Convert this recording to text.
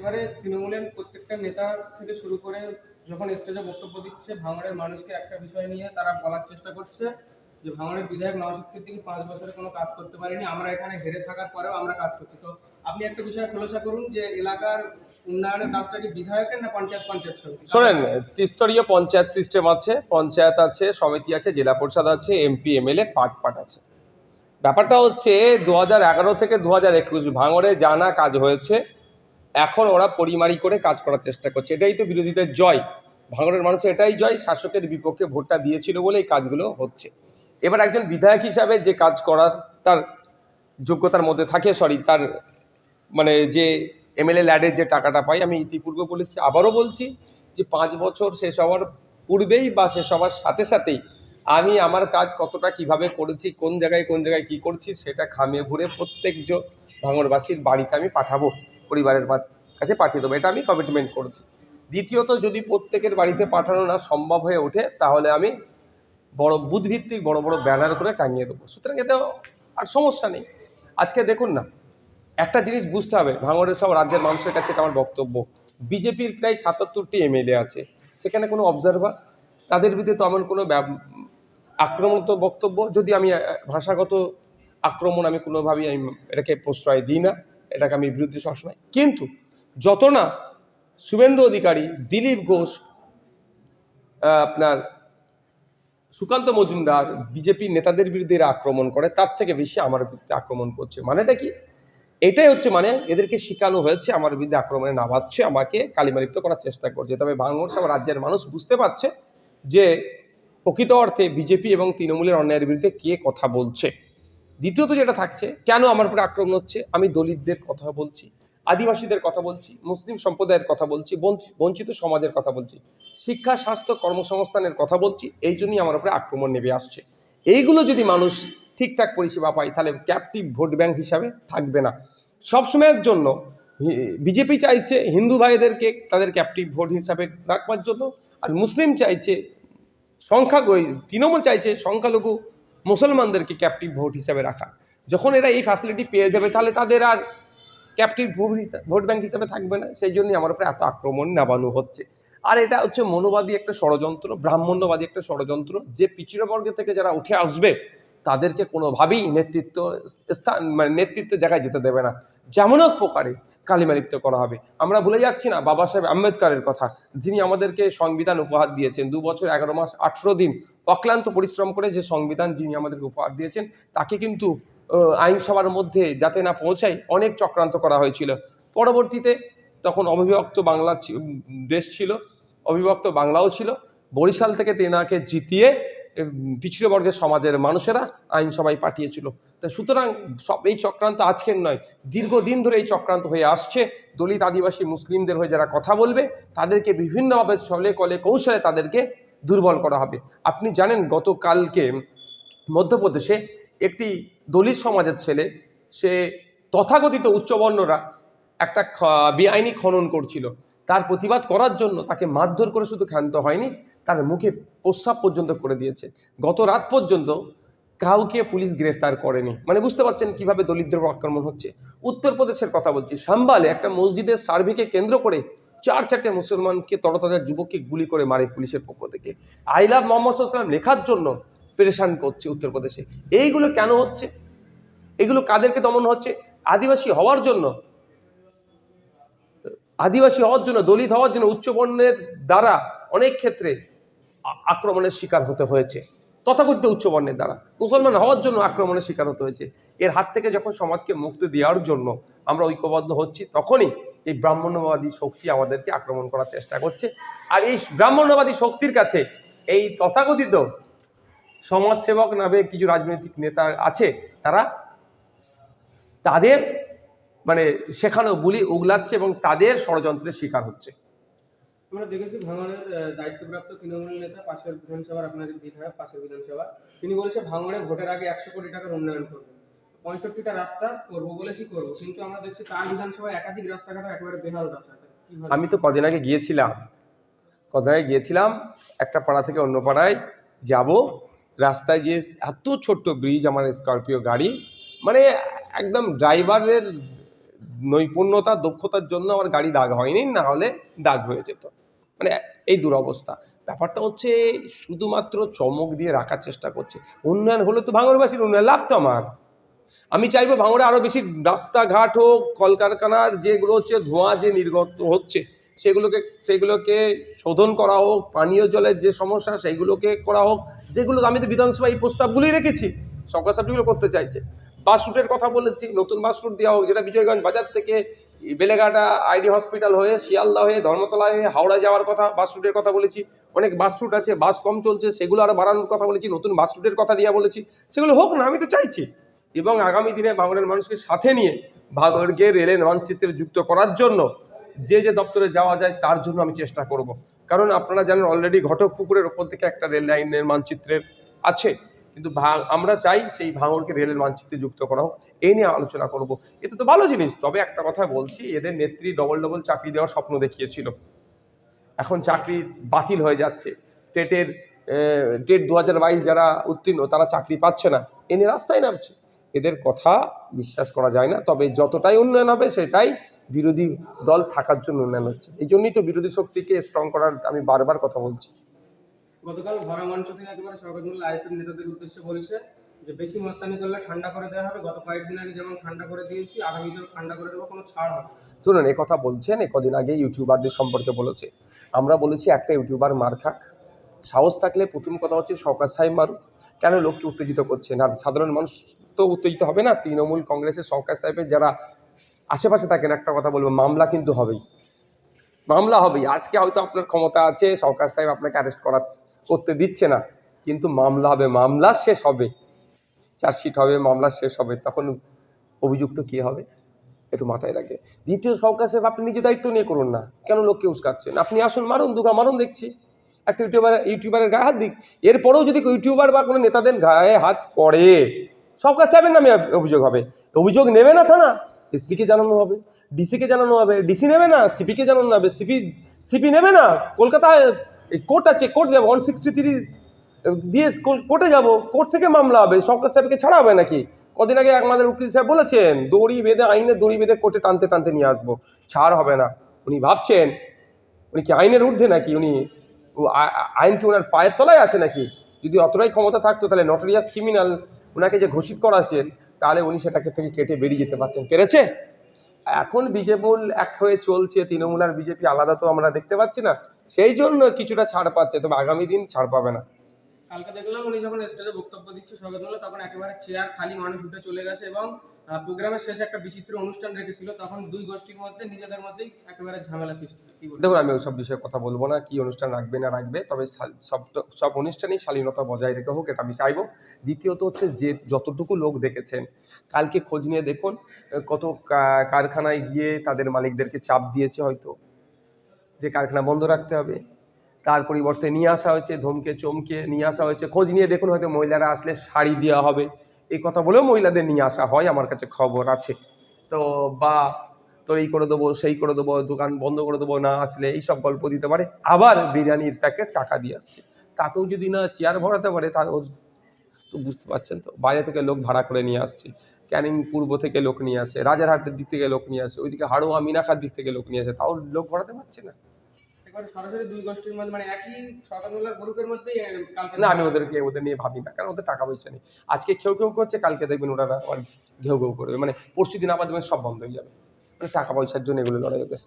এবারে তৃণমূলের প্রত্যেকটা নেতা থেকে শুরু করে যখন স্টেজে বক্তব্য দিচ্ছে, ভাঙড়ের মানুষকে একটা বিষয় নিয়ে তারা বলার চেষ্টা করছে যে ভাঙড়ের বিধায়ক নওশাদ সিদ্দিকী পাঁচ বছরে কোনো কাজ করতে পারেনি, আমরা এখানে হেরে থাকার পরেও আমরা কাজ করছি। তো আপনি একটা বিষয় খোলসা করুন যে এলাকার উন্নয়নের কাজটা কি বিধায়কের না পঞ্চায়েত পঞ্চায়েত শোনেন, ত্রিস্তরীয় পঞ্চায়েত সিস্টেম আছে, পঞ্চায়েত আছে, সমিতি আছে, জেলা পরিষদ আছে এমপি এমএলএ পাট পাট আছে। ব্যাপারটা হচ্ছে, দু থেকে দু হাজার একুশ ভাঙড়ে জানা কাজ হয়েছে এখন ওরা পরিমারি করে কাজ করার চেষ্টা করছে। এটাই তো বিরোধীদের জয়। ভাঙড়ের মানুষ এটাই জয়, শাসকের বিপক্ষে ভোটটা দিয়েছিল বলে এই কাজগুলো হচ্ছে। এবার একজন বিধায়ক হিসাবে যে কাজ করার, তার যোগ্যতার মধ্যে থাকে সরি তার মানে যে এমএলএ ল্যাডের যে টাকাটা পাই আমি ইতিপূর্বে বলেছি, আবারও বলছি যে পাঁচ বছর শেষ হওয়ার পূর্বেই বা শেষ হওয়ার সাথে সাথেই আমি আমার কাজ কতটা কীভাবে করেছি, কোন জায়গায় কোন জায়গায় কি করছি, সেটা খামিয়ে ভরে প্রত্যেকজন যে ভাঙড়বাসীর বাড়িতে আমি পাঠাবো। পরিবারের কাছে পাঠিয়ে দেবো। এটা আমি কমিটমেন্ট করছি। দ্বিতীয়ত, যদি প্রত্যেকের বাড়িতে পাঠানো না সম্ভব হয়ে ওঠে, তাহলে আমি বড় বুধভিত্তিক বড় বড় ব্যানার করে টাঙিয়ে দেবো। সুতরাং এতে আর সমস্যা নেই। আজকে দেখুন না, একটা জিনিস বুঝতে হবে। ভাঙড়ের সব রাজ্যের মানুষের কাছে এটা আমার বক্তব্য। বিজেপির প্রায় সাতাত্তরটি এমএলএ আছে। সেখানে কোনো অবজারভার তাদের বিরুদ্ধে তো এমন কোনো ব্যব- আক্রমণাত্মক বক্তব্য। যদি আমি ভাষাগত আক্রমণ আমি কোনোভাবেই আমি এটাকে প্রশ্রয় দিই না। এটাকে আমি বিরুদ্ধে সবসময়। কিন্তু যত না শুভেন্দু অধিকারী, দিলীপ ঘোষ আপনার সুকান্ত মজুমদার, বিজেপি নেতাদের বিরুদ্ধে এরা আক্রমণ করে, তার থেকে বেশি আমার বিরুদ্ধে আক্রমণ করছে। মানেটা কি? এটাই হচ্ছে মানে এদেরকে শেখানো হয়েছে, আমার বিরুদ্ধে আক্রমণে নামাচ্ছে, আমাকে কালিমালিপ্ত করার চেষ্টা করছে। তবে বাংলাদেশ আমার রাজ্যের মানুষ বুঝতে পারছে যে প্রকৃত অর্থে বিজেপি এবং তৃণমূলের অন্যায়ের বিরুদ্ধে কে কথা বলছে। দ্বিতীয়ত যেটা থাকছে, কেন আমার উপরে আক্রমণ হচ্ছে? আমি দলিতদের কথা বলছি, আদিবাসীদের কথা বলছি, মুসলিম সম্প্রদায়ের কথা বলছি, বঞ্চ- বঞ্চিত সমাজের কথা বলছি, শিক্ষা, স্বাস্থ্য, কর্মসংস্থানের কথা বলছি, এই জন্যই আমার উপরে আক্রমণ নেমে আসছে। এইগুলো যদি মানুষ ঠিকঠাক পরিষেবা পায়, তাহলে ক্যাপটিভ ভোট ব্যাংক হিসাবে থাকবে না। সবসময়ের জন্য বিজেপি চাইছে হিন্দু ভাইদেরকে তাদের ক্যাপটিভ ভোট হিসাবে রাখবার জন্য, আর মুসলিম চাইছে সংখ্যা তৃণমূল চাইছে সংখ্যালঘু মুসলমানদেরকে ক্যাপটিভ ভোট হিসাবে রাখা। যখন এরা এই ফ্যাসিলিটি পেয়ে যাবে, তাহলে তাদের আর ক্যাপটিভ ভোট হিসাবে ভোট ব্যাঙ্ক হিসাবে থাকবে না। সেই জন্যই আমার উপরে এত আক্রমণ নামানো হচ্ছে। আর এটা হচ্ছে মনোবাদী একটা ষড়যন্ত্র, ব্রাহ্মণ্যবাদী একটা ষড়যন্ত্র। যে পিছিয়ে বর্গ থেকে যারা উঠে আসবে তাদেরকে কোনোভাবেই নেতৃত্ব স্থান মানে নেতৃত্বের জায়গায় যেতে দেবে না। যেমন হোক প্রকারে কালিমালিপ্ত করা হবে। আমরা ভুলে যাচ্ছি না বাবা সাহেব আম্বেদকরের কথা। যিনি আমাদেরকে সংবিধান উপহার দিয়েছেন, দু বছর, এগারো মাস, আঠেরো দিন অক্লান্ত পরিশ্রম করে যে সংবিধান যিনি আমাদেরকে উপহার দিয়েছেন, তাকে কিন্তু আইনসভার মধ্যে যাতে না পৌঁছায় অনেক চক্রান্ত করা হয়েছিল। পরবর্তীতে তখন অবিভক্ত বাংলা দেশ ছিল, অবিভক্ত বাংলাও ছিল। বরিশাল থেকে তেনাকে জিতিয়ে পিছিয়ে বর্গের সমাজের মানুষেরা আইনসভায় পাঠিয়েছিল। তা সুতরাং সব এই চক্রান্ত আজকের নয়, দীর্ঘদিন ধরে এই চক্রান্ত হয়ে আসছে। দলিত আদিবাসী মুসলিমদের হয়ে যারা কথা বলবে, তাদেরকে বিভিন্নভাবে ছলে কলে কৌশলে তাদেরকে দুর্বল করা হবে। আপনি জানেন গতকালকে মধ্যপ্রদেশে একটি দলিত সমাজের ছেলে, সে তথাকথিত উচ্চবর্ণরা একটা বেআইনি খনন করছিল। তার প্রতিবাদ করার জন্য তাকে মারধর করে শুধু ক্ষান্ত হয়নি তার মুখে প্রস্রাব পর্যন্ত করে দিয়েছে। গত রাত পর্যন্ত কাউকে পুলিশ গ্রেফতার করেনি। মানে বুঝতে পারছেন কীভাবে দলিতদের উপর আক্রমণ হচ্ছে? উত্তরপ্রদেশের কথা বলছি। সাম্বালে একটা মসজিদের সার্ভেকে কেন্দ্র করে চার চারটে মুসলমানকে তরতাজা যুবককে গুলি করে মারে পুলিশের পক্ষ থেকে। আই লাভ মোহাম্মদ সাল্লাম লেখার জন্য পেরেশান করছে উত্তরপ্রদেশে। এইগুলো কেন হচ্ছে? এগুলো কাদেরকে দমন হচ্ছে? আদিবাসী হওয়ার জন্য, আদিবাসী হওয়ার জন্য, দলিত হওয়ার জন্য উচ্চবর্ণের দ্বারা অনেক ক্ষেত্রে আক্রমণের শিকার হতে হয়েছে। তথাকথিত উচ্চবর্ণের দ্বারা। মুসলমান হওয়ার জন্য আক্রমণের শিকার হতে হয়েছে। এর হাত থেকে যখন সমাজকে মুক্তি দেওয়ার জন্য আমরা ঐক্যবদ্ধ হচ্ছি, তখনই এই ব্রাহ্মণ্যবাদী শক্তি আমাদেরকে আক্রমণ করার চেষ্টা করছে। আর এই ব্রাহ্মণ্যবাদী শক্তির কাছে এই তথাকথিত সমাজসেবক নামে কিছু রাজনৈতিক নেতা আছে, তারা তাদের মানে শেখানো বুলি উগলাচ্ছে এবং তাদের ষড়যন্ত্রের শিকার হচ্ছে। আমরা দেখেছি ভাঙড়ের দায়িত্বপ্রাপ্ত তৃণমূল নেতা, পাশের বিধানসভার আপনাদের বিধায়ক, পাশের বিধানসভা। তিনি বলছে, ভাঙড়ে ভোটের আগে একশো কোটি টাকার উন্নয়ন করব। পঁয়ষট্টিটা রাস্তা করব বলেছি করব। কিন্তু আমরা দেখছি তার বিধানসভায় একাধিক রাস্তাঘাট একেবারে বেহাল রাস্তা। আমি তো কদিন আগে গিয়েছিলাম। কদিন আগে গিয়েছিলাম, একটা পাড়া থেকে অন্য পাড়ায় যাব। রাস্তায় যে এত ছোট্ট ব্রিজ আমার স্করপিও গাড়ি মানে একদম ড্রাইভারের নৈপুণ্যতা, দক্ষতার জন্য আমার গাড়ি দাগ হয়নি, না হলে দাগ হয়ে যেত। মানে এই দুরবস্থা। ব্যাপারটা হচ্ছে শুধুমাত্র চমক দিয়ে রাখার চেষ্টা করছে। উন্নয়ন হলে তো ভাঙরবাসীর উন্নয়ন, লাভ তো আমার। আমি চাইব ভাঙড়ে আরও বেশি রাস্তাঘাট হোক কলকারখানার যেগুলো হচ্ছে ধোঁয়া যে নির্গত হচ্ছে, সেগুলোকে সেগুলোকে শোধন করা হোক, পানীয় জলের যে সমস্যা সেগুলোকে করা হোক, যেগুলো আমি তো বিধানসভা এই প্রস্তাবগুলোই রেখেছি, সরকার সাহেবগুলো করতে চাইছে। বাস রুটের কথা বলেছি, নতুন বাস রুট দেওয়া হোক, যেটা বিজয়গঞ্জ বাজার থেকে বেলেঘাটা আইডি হসপিটাল হয়ে, শিয়ালদা হয়ে, ধর্মতলা হয়ে, হাওড়া যাওয়ার কথা, বাস রুটের কথা বলেছি। অনেক বাস রুট আছে, বাস কম চলছে, সেগুলো আরও বাড়ানোর কথা বলেছি, নতুন বাস রুটের কথা দিয়ে বলেছি। সেগুলো হোক না, আমি তো চাইছি। এবং আগামী দিনে ভাঙড়ের মানুষকে সাথে নিয়ে ভাঙড়কে রেলের মানচিত্রে যুক্ত করার জন্য যে যে দপ্তরে যাওয়া যায়, তার জন্য আমি চেষ্টা করব। কারণ আপনারা জানেন অলরেডি ঘটক পুকুরের ওপর থেকে একটা রেল লাইনের মানচিত্রের আছে। কিন্তু আমরা চাই সেই ভাঙড়কে রেলের মানচিত্রে যুক্ত করা হোক। এই নিয়ে আলোচনা করব। এতে তো ভালো জিনিস, তবে একটা কথা বলছি, এদের নেত্রী ডবল ডবল চাকরি দেওয়ার স্বপ্ন দেখিয়েছিল। এখন চাকরি বাতিল হয়ে যাচ্ছে। টেটের টেট দু হাজার বাইশ যারা উত্তীর্ণ, তারা চাকরি পাচ্ছে না। এ নিয়ে রাস্তায় নামছে। এদের কথা বিশ্বাস করা যায় না, তবে যতটাই উন্নয়ন হবে, সেটাই বিরোধী দল থাকার জন্য উন্নয়ন হচ্ছে। এই জন্যই তো বিরোধী শক্তিকে স্ট্রং করার আমি বারবার কথা বলছি। গতকাল ভরা মঞ্চ থেকে একেবারে শওকতুল্লাহ আইএসএফ নেতাদের উদ্দেশ্যে বলেছে যে, বেশি মস্তানি করলে ঠান্ডা করে দেওয়া হবে। গত কয়েকদিন আগে যেমন ঠান্ডা করে দিয়েছি, আগামীতেও ঠান্ডা করে দেবো, কোনো ছাড় হবে শুনুন এ কথা বলছেন কদিন আগে ইউটিউবারদের সম্পর্কে বলেছে। আমরা বলেছি, একটা ইউটিউবার মার খাক। সাহস থাকলে প্রথম কথা হচ্ছে সরকার সাহেব মারুক। কেন লোককে উত্তেজিত করছেন? আর সাধারণ মানুষ তো উত্তেজিত হবে না? তৃণমূল কংগ্রেসের সরকার সাহেবের যারা আশেপাশে থাকেন, একটা কথা বলব, মামলা কিন্তু হবেই। মামলা হবেই আজকে হয়তো আপনার ক্ষমতা আছে, সরকার সাহেব আপনাকে অ্যারেস্ট করা করতে দিচ্ছে না। কিন্তু মামলা হবে, মামলা শেষ হবে। চার্জশিট হবে, মামলা শেষ হবে। তখন অভিযুক্ত কে হবে? একটু মাথায় রাখবে। দ্বিতীয় সরকার সাহেব, আপনি নিজে দায়িত্ব নিয়ে করুন না। কেন লোককে উস্কাচ্ছেন? আপনি আসুন, মারুন, দুগা মারুন দেখছি। একটা ইউটিউবার, ইউটিউবারের গায়ে হাত দিক। এরপরেও যদি ইউটিউবার বা কোনো নেতাদের গায়ে হাত পড়ে, সরকার সাহেবের নামে অভিযোগ হবে। অভিযোগ নেবে না থানা? এসপিকে জানানো হবে ডিসিকে জানানো হবে ডিসি নেবে না সিপিকে জানানো হবে সিপি সিপি নেবে না, কলকাতায় কোর্ট আছে কোর্ট যাব ওয়ান সিক্সটি থ্রি দিয়ে কোর্ট- যাব কোর্ট থেকে মামলা হবে সরকার সাহেবকে ছাড়া হবে নাকি? কদিন আগে আমাদের উকিল সাহেব বলেছেন, দড়ি বেঁধে আইনে দড়ি বেঁধে কোর্টে টানতে টানতে নিয়ে আসব, ছাড় হবে না। উনি ভাবছেন, উনি কি আইনের ঊর্ধ্বে নাকি? উনি আইন কি ওনার পায়ের তলায় আছে নাকি? যদি অতটাই ক্ষমতা থাকতো, তাহলে নটোরিয়াস ক্রিমিনাল ওনাকে যে ঘোষিত করাচ্ছেন তাহলে উনি সেটাকে থেকে কেটে বেরিয়ে যেতে পারতেন। পেরেছে? এখন বিজেপুল এক হয়ে চলছে, তৃণমূল আর বিজেপি আলাদা তো আমরা দেখতে পাচ্ছি না। সেই জন্য কিছুটা ছাড় পাচ্ছে, তবে আগামী দিন ছাড় পাবে না। কালকে দেখলাম উনি যখন স্টেজে বক্তব্য দিচ্ছে শওকতুল্লাহ তখন একেবারে চেয়ার খালি মানুষ উঠে চলে গেছে এবং প্রোগ্রামের শেষে একটা বিচিত্র অনুষ্ঠান রেখেছিল। তখন দুই গোষ্ঠীর মধ্যে, নিজেদের মধ্যেই একেবারে ঝামেলা সৃষ্টি? দেখুন, আমি ওইসব বিষয়ে কথা বলব না, কি অনুষ্ঠান রাখবে না রাখবে, তবে সব সব অনুষ্ঠানেই শালীনতা বজায় রেখে হোক, এটা আমি চাইব। দ্বিতীয়ত হচ্ছে যে, যতটুকু লোক দেখেছেন, কালকে খোঁজ নিয়ে দেখুন কত কারখানায় গিয়ে তাদের মালিকদেরকে চাপ দিয়েছে হয়তো, যে কারখানা বন্ধ রাখতে হবে। তার পরিবর্তে নিয়ে আসা হয়েছে, ধমকে, চমকে নিয়ে আসা হয়েছে। খোঁজ নিয়ে দেখুন হয়তো মহিলারা আসলে শাড়ি দেওয়া হবে। এই কথা বলেও মহিলাদের নিয়ে আসা হয়, আমার কাছে খবর আছে। তো বা তোর এই করে দেবো, সেই করে দেবো, দোকান বন্ধ করে দেবো, না আসলে এইসব গল্প দিতে পারে। আবার বিরিয়ানির প্যাকেট টাকা দিয়ে আসছে। তাতেও যদি না চেয়ার ভরাতে পারে তা তো বুঝতে পারছেন তো? বাইরে থেকে লোক ভাড়া করে নিয়ে আসছে। ক্যানিং পূর্ব থেকে লোক নিয়ে আসে, রাজারহাটের দিক থেকে লোক নিয়ে আসে, ওইদিকে হাড়োয়া মিনাখার দিক থেকে লোক নিয়ে আসে, তাও লোক ভরাতে পারছে না। না আমি ওদেরকে ওদের নিয়ে ভাবি না কারণ ওদের টাকা পয়সা নেই। আজকে কেউ কেউ করছে কালকে দেখবেন ওরা ঘেউ ঘেউ করবে মানে পরশু দিন আবার দেখবেন সব বন্ধ হয়ে যাবে। মানে টাকা পয়সার জন্য এগুলো লড়াই ওদের।